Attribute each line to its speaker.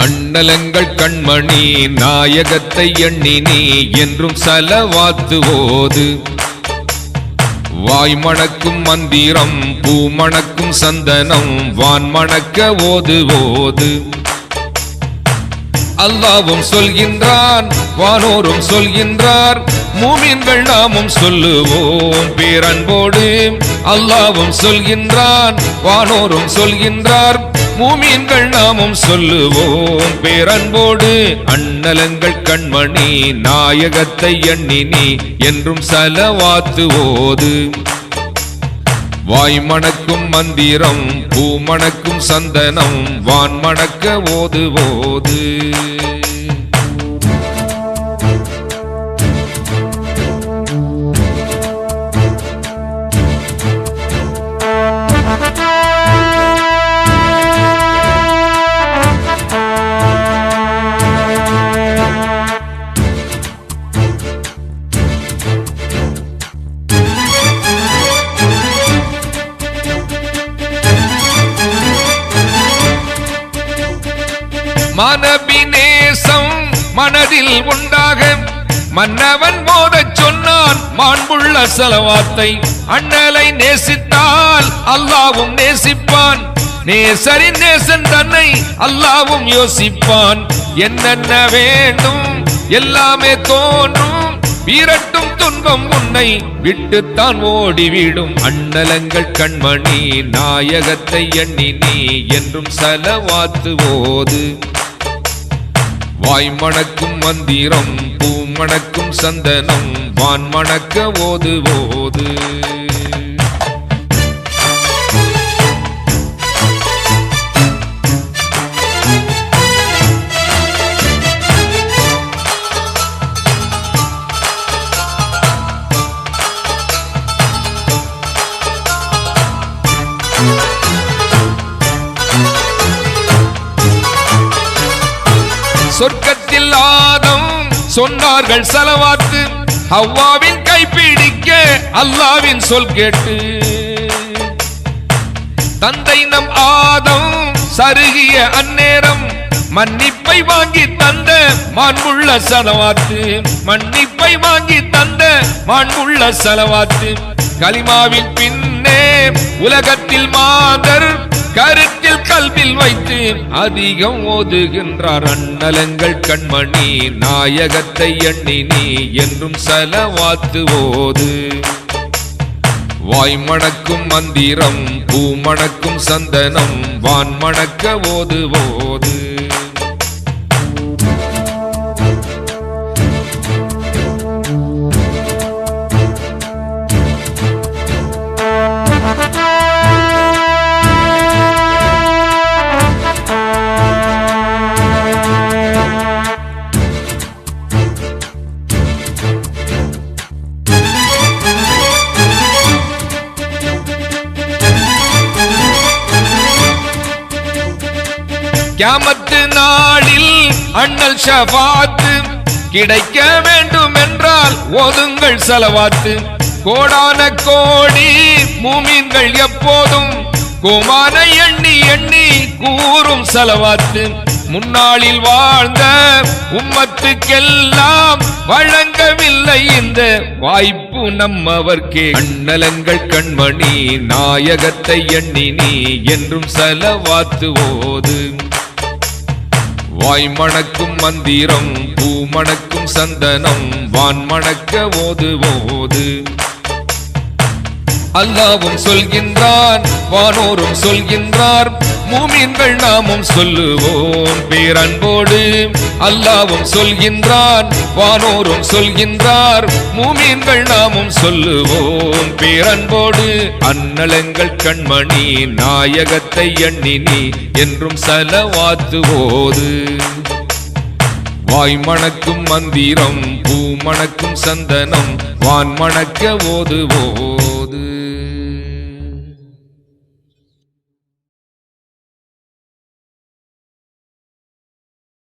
Speaker 1: அண்ணலங்கள் கண்மணி நாயகத்தை எண்ணி நீ என்றும் சலவாத்துவோது. வாய் மணக்கும் மந்திரம் பூ மணக்கும் சந்தனம் வான் மணக்க ஓது ஓது அல்லாவும் சொல்கின்றான் வானோரும் சொல்கின்றார் மூமின்கள் நாமும் சொல்லுவோம். பேரன்போடு அல்லாவும் சொல்கின்றான் வானோரும் சொல்கின்றார் பூமியின்கள் நாமும் சொல்லுவோம். பேரன்போடு அண்ணலங்கள் கண்மணி நாயகத்தை எண்ணினி என்றும் என்றும் சலவாத்துவோது வாய் மணக்கும் மந்திரம் பூ மணக்கும் சந்தனம் வான் மணக்க ஓதுவோது மனபினேசம் மனதில் உண்டாக மன்னவன் மோதச் சொன்னான் மாண்புள்ள செலவாத்தை அண்ணலை நேசித்தால் அல்லாவும் நேசிப்பான். நேசரின் நேசன் தன்னை அல்லாவும் யோசிப்பான். என்னென்ன வேண்டும்? எல்லாமே தோன்றும். வீரட்டும் துன்பம் உன்னை விட்டுத்தான் ஓடிவிடும். அண்ணலங்கள் கண்மணி நாயகத்தை எண்ணி நீ என்றும் சலவாத்துவோது வாய் மணக்கும் மந்திரம் பூ மணக்கும் சந்தனம் வான் மணக்க ஓது ஓது. சொர்க்கத்தில் ஆதம் சொன்னார்கள் செலவாத்து. ஹவ்வாவின் கைப்பிடிக்க அல்லாவின் சொல் கேட்டு. தந்தை நம் ஆதம் சருகிய அந்நேரம் மன்னிப்பை வாங்கி தந்த மாண்புள்ள செலவாத்து. மன்னிப்பை வாங்கி தந்த மாண்புள்ள செலவாத்து. கலிமாவின் பின்னே உலகத்தில் மாதர் கருத்தில் கல்வில் வைத்து அதிகம் ஓதுகின்றார். அண்ணலங்கள் கண்மணி நாயகத்தை எண்ணி நீ என்றும் செலவாத்து ஓது. வாய் மணக்கும் மந்திரம் பூ மணக்கும் சந்தனம் வான் மணக்க ஓது. கியாமத்து நாளில் அண்ணல் ஷபாத்து கிடைக்க வேண்டும் என்றால் ஓதுங்கள் செலவாத்து. கோடான கோடி மூமீன்கள் எப்போதும் குமான எண்ணி எண்ணி கூறும் செலவாத்து. முன்னாளில் வாழ்ந்த உம்மத்துக்கெல்லாம் வழங்கவில்லை இந்த வாய்ப்பு நம்மவர்க்கே. அண்ணலங்கள் கண்மணி நாயகத்தை எண்ணி நீ என்றும் செலவாத்துவோது வாய் மணக்கும் மந்திரம் பூ மணக்கும் சந்தனம் வான் மணக்க ஓதுவோது அல்லாவும் சொல்கின்றான் வானோரும் சொல்கின்றார் மூமின்கள் நாமும் சொல்லுவோம். பேரன்போடு அல்லாவும் சொல்கின்றான் வானோரும் சொல்கின்றார். மூமின்கள் நாமும் சொல்லுவோம். பேரன்போடு அன்னலங்கள் கண்மணி நாயகத்தை எண்ணினி என்றும் செலவாத்துவோது. வாய் மணக்கும் மந்திரம் பூ மணக்கும் சந்தனம் வான் மணக்க ஓதுவோது.